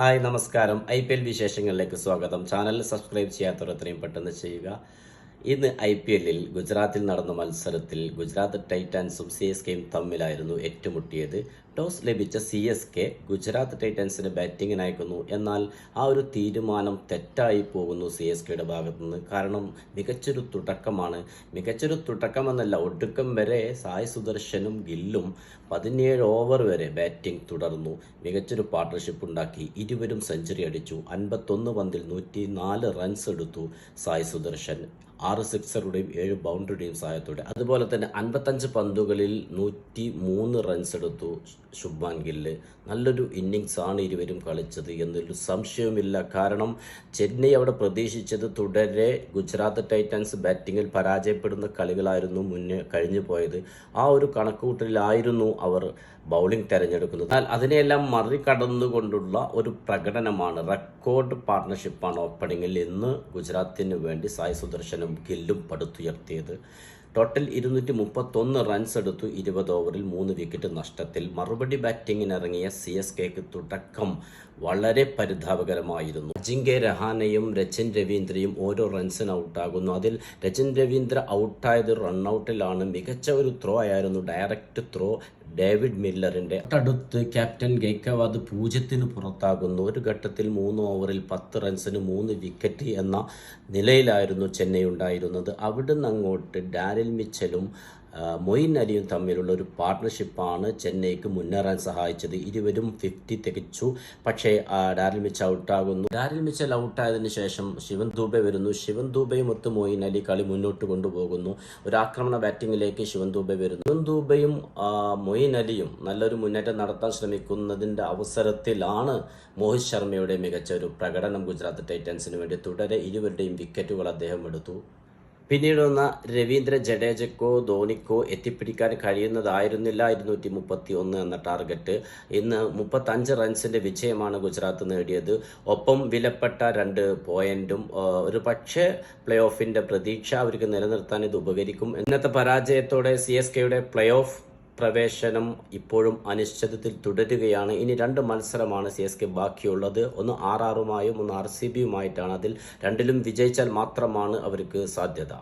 Hi നമസ്കാരം. I P L വിശേഷങ്ങളിലേക്ക് സ്വാഗതം. ചാനൽ സബ്സ്ക്രൈബ് ചെയ്യാത്തവർ എത്രയും പെട്ടെന്ന് ചെയ്യുക. ഇന്ന് ഐ പി എല്ലിൽ ഗുജറാത്തിൽ നടന്ന മത്സരത്തിൽ ഗുജറാത്ത് ടൈറ്റാൻസും സി എസ് കെയും തമ്മിലായിരുന്നു ഏറ്റുമുട്ടിയത്. ടോസ് ലഭിച്ച സി എസ് കെ ഗുജറാത്ത് ടൈറ്റൻസിന് ബാറ്റിങ്ങിന് അയക്കുന്നു. എന്നാൽ ആ ഒരു തീരുമാനം തെറ്റായി പോകുന്നു സി എസ് കെയുടെ ഭാഗത്തു നിന്ന് കാരണം മികച്ചൊരു തുടക്കമാണ്. മികച്ചൊരു തുടക്കമെന്നല്ല ഒടുക്കം വരെ സായ് സുദർശനും ഗില്ലും പതിനേഴ് ഓവർ വരെ ബാറ്റിംഗ് തുടർന്നു. മികച്ചൊരു പാർട്ട്ണർഷിപ്പ് ഉണ്ടാക്കി. ഇരുവരും സെഞ്ചുറി അടിച്ചു. അൻപത്തൊന്ന് പന്തിൽ നൂറ്റി നാല് റൺസ് എടുത്തു സായ് സുദർശൻ. ആറ് സിക്സറുടെയും ഏഴ് ബൗണ്ടറിയുടെയും സഹായത്തോടെ. അതുപോലെ തന്നെ അൻപത്തഞ്ച് പന്തുകളിൽ നൂറ്റി മൂന്ന് റൺസ് എടുത്തു ശുഭ്മാൻ ഗില്ല്. നല്ലൊരു ഇന്നിങ്സ് ആണ് ഇരുവരും കളിച്ചത് എന്നൊരു സംശയവുമില്ല. കാരണം ചെന്നൈ അവിടെ പ്രതീക്ഷിച്ചത് തുടരെ ഗുജറാത്ത് ടൈറ്റൻസ് ബാറ്റിങ്ങിൽ പരാജയപ്പെടുന്ന കളികളായിരുന്നു മുന്നേ കഴിഞ്ഞു പോയത്. ആ ഒരു കണക്കുകൂട്ടലിലായിരുന്നു അവർ ബൗളിംഗ് തെരഞ്ഞെടുക്കുന്നത്. എന്നാൽ അതിനെയെല്ലാം മറികടന്നുകൊണ്ടുള്ള ഒരു പ്രകടനമാണ് റെക്കോർഡ് പാർട്ണർഷിപ്പാണ് ഓപ്പണിങ്ങിൽ ഇന്ന് ഗുജറാത്തിന് വേണ്ടി സായി സുദർശനും ഗില്ലും പടുത്തുയർത്തിയത്. ടോട്ടൽ ഇരുന്നൂറ്റി മുപ്പത്തൊന്ന് റൺസ് എടുത്തു ഇരുപത് ഓവറിൽ മൂന്ന് വിക്കറ്റ് നഷ്ടത്തിൽ. മറുപടി ബാറ്റിങ്ങിനിറങ്ങിയ സി എസ് കെക്ക് തുടക്കം വളരെ പരിതാപകരമായിരുന്നു. അജിങ്ക്യ രഹാനയും രചിൻ രവീന്ദ്രയും ഓരോ റൺസിന് ഔട്ടാകുന്നു. അതിൽ രചിൻ രവീന്ദ്ര ഔട്ടായത് റൺഔട്ടിലാണ് മികച്ച ഒരു ത്രോ ആയിരുന്നു. ഡയറക്റ്റ് ത്രോ ഡേവിഡ് മില്ലറിന്റെ തൊട്ടടുത്ത് ക്യാപ്റ്റൻ ഗൈക്കവാദ് പൂജ്യത്തിന് പുറത്താകുന്നു. ഒരു ഘട്ടത്തിൽ മൂന്ന് ഓവറിൽ പത്ത് റൺസിന് മൂന്ന് വിക്കറ്റ് എന്ന നിലയിലായിരുന്നു ചെന്നൈ ഉണ്ടായിരുന്നത്. അവിടുന്ന് അങ്ങോട്ട് ഡാരിൽ മിച്ചലും മൊയിൻ അലിയും തമ്മിലുള്ള ഒരു പാർട്ട്ണർഷിപ്പാണ് ചെന്നൈക്ക് മുന്നേറാൻ സഹായിച്ചത്. ഇരുവരും ഫിഫ്റ്റി തികച്ചു. പക്ഷേ ഡാരിൽ മിച്ച് ഔട്ടാകുന്നു. ഡാരിൽ മിച്ചൽ ഔട്ടായതിനു ശേഷം ശിവൻ ദൂബെ വരുന്നു. ശിവൻ ദൂബയും ഒത്ത് മൊയിൻ അലി കളി മുന്നോട്ട് കൊണ്ടുപോകുന്നു. ഒരു ആക്രമണ ബാറ്റിംഗിലേക്ക് ശിവൻ ദൂബെ വരുന്നു. ശിവൻ ദൂബയും മൊയിൻ അലിയും നല്ലൊരു മുന്നേറ്റം നടത്താൻ ശ്രമിക്കുന്നതിന്റെ അവസരത്തിലാണ് മോഹിത് ശർമ്മയുടെ മികച്ച ഒരു പ്രകടനം ഗുജറാത്ത് ടൈറ്റൻസിന് വേണ്ടി. തുടരെ ഇരുവരുടെയും വിക്കറ്റുകൾ അദ്ദേഹം എടുത്തു. പിന്നീട് വന്ന രവീന്ദ്ര ജഡേജക്കോ ധോണിക്കോ എത്തിപ്പിടിക്കാൻ കഴിയുന്നതായിരുന്നില്ല ഇരുന്നൂറ്റി മുപ്പത്തി ഒന്ന് എന്ന ടാർഗറ്റ്. ഇന്ന് മുപ്പത്തഞ്ച് റൺസിന്റെ വിജയമാണ് ഗുജറാത്ത് നേടിയത്. ഒപ്പം വിലപ്പെട്ട രണ്ട് പോയിന്റും ഒരു പക്ഷേ പ്ലേ ഓഫിന്റെ പ്രതീക്ഷ അവർക്ക് നിലനിർത്താൻ ഇത് ഉപകരിക്കും. ഇന്നത്തെ പരാജയത്തോടെ സി എസ് കെയുടെ പ്ലേ ഓഫ് പ്രവേശനം ഇപ്പോഴും അനിശ്ചിതത്തിൽ തുടരുകയാണ്. ഇനി രണ്ട് മത്സരമാണ് സി എസ് കെ ബാക്കിയുള്ളത്. ഒന്ന് ആർ ആറുമായും ഒന്ന് ആർ സി ബിയുമായിട്ടാണ് അതിൽ രണ്ടിലും വിജയിച്ചാൽ മാത്രമാണ് അവർക്ക് സാധ്യത.